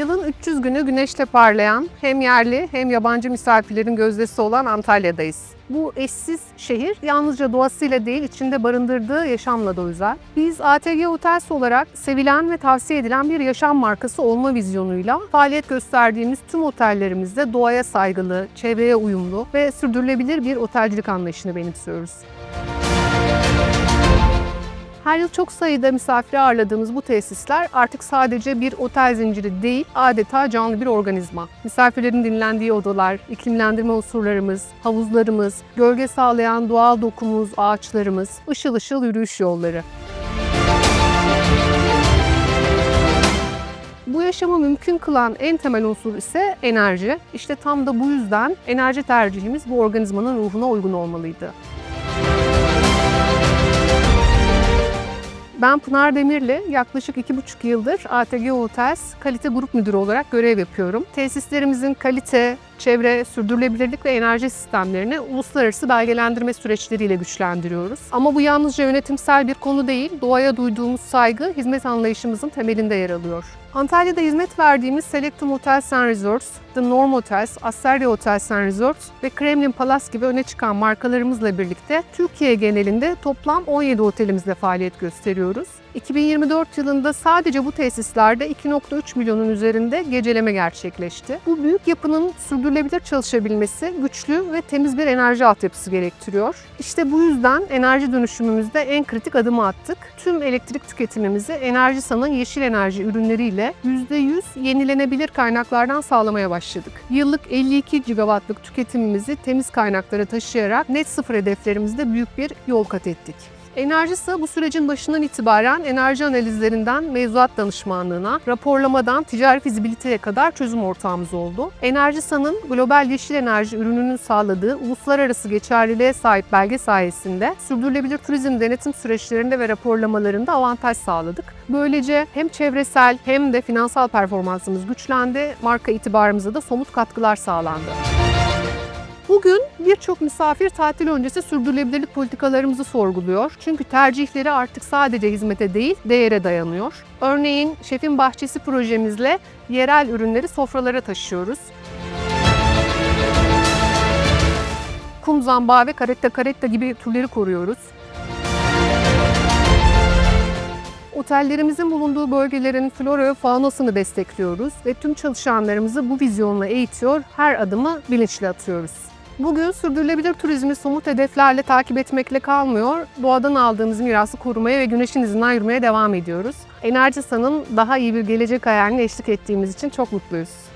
Yılın 300 günü güneşle parlayan hem yerli hem yabancı misafirlerin gözdesi olan Antalya'dayız. Bu eşsiz şehir yalnızca doğasıyla değil içinde barındırdığı yaşamla da özel. Biz ATG Hotels olarak sevilen ve tavsiye edilen bir yaşam markası olma vizyonuyla faaliyet gösterdiğimiz tüm otellerimizde doğaya saygılı, çevreye uyumlu ve sürdürülebilir bir otelcilik anlayışını benimsiyoruz. Her yıl çok sayıda misafir ağırladığımız bu tesisler artık sadece bir otel zinciri değil, adeta canlı bir organizma. Misafirlerin dinlendiği odalar, iklimlendirme unsurlarımız, havuzlarımız, gölge sağlayan doğal dokumuz, ağaçlarımız, ışıl ışıl yürüyüş yolları. Bu yaşamı mümkün kılan en temel unsur ise enerji. İşte tam da bu yüzden enerji tercihimiz bu organizmanın ruhuna uygun olmalıydı. Ben Pınar Demirli, yaklaşık iki buçuk yıldır ATG Hotels Kalite Grup Müdürü olarak görev yapıyorum. Tesislerimizin kalite, çevre, sürdürülebilirlik ve enerji sistemlerini uluslararası belgelendirme süreçleriyle güçlendiriyoruz. Ama bu yalnızca yönetimsel bir konu değil, doğaya duyduğumuz saygı hizmet anlayışımızın temelinde yer alıyor. Antalya'da hizmet verdiğimiz Selectum Hotels and Resorts, The Norm Hotels, Asseria Hotels and Resorts ve Kremlin Palace gibi öne çıkan markalarımızla birlikte Türkiye genelinde toplam 17 otelimizde faaliyet gösteriyoruz. 2024 yılında sadece bu tesislerde 2.3 milyonun üzerinde geceleme gerçekleşti. Bu büyük yapının sürdürülebilir çalışabilmesi güçlü ve temiz bir enerji altyapısı gerektiriyor. İşte bu yüzden enerji dönüşümümüzde en kritik adımı attık. Tüm elektrik tüketimimizi Enerjisa'nın yeşil enerji ürünleriyle %100 yenilenebilir kaynaklardan sağlamaya başladık. Yıllık 52 gigawattlık tüketimimizi temiz kaynaklara taşıyarak net sıfır hedeflerimizde büyük bir yol kat ettik. Enerjisa bu sürecin başından itibaren enerji analizlerinden mevzuat danışmanlığına, raporlamadan ticari fizibiliteye kadar çözüm ortağımız oldu. Enerjisa'nın global yeşil enerji ürününün sağladığı uluslararası geçerliliğe sahip belge sayesinde sürdürülebilir turizm denetim süreçlerinde ve raporlamalarında avantaj sağladık. Böylece hem çevresel hem de finansal performansımız güçlendi, marka itibarımıza da somut katkılar sağlandı. Bugün birçok misafir tatil öncesi sürdürülebilirlik politikalarımızı sorguluyor. Çünkü tercihleri artık sadece hizmete değil, değere dayanıyor. Örneğin Şefin Bahçesi projemizle yerel ürünleri sofralara taşıyoruz. Kum zambağı ve caretta caretta gibi türleri koruyoruz. Otellerimizin bulunduğu bölgelerin flora ve faunasını destekliyoruz ve tüm çalışanlarımızı bu vizyonla eğitiyor, her adımı bilinçli atıyoruz. Bugün sürdürülebilir turizmi somut hedeflerle takip etmekle kalmıyor, doğadan aldığımız mirası korumaya ve güneşin izinden yürümeye devam ediyoruz. Enerjisa'nın daha iyi bir gelecek hayaline eşlik ettiğimiz için çok mutluyuz.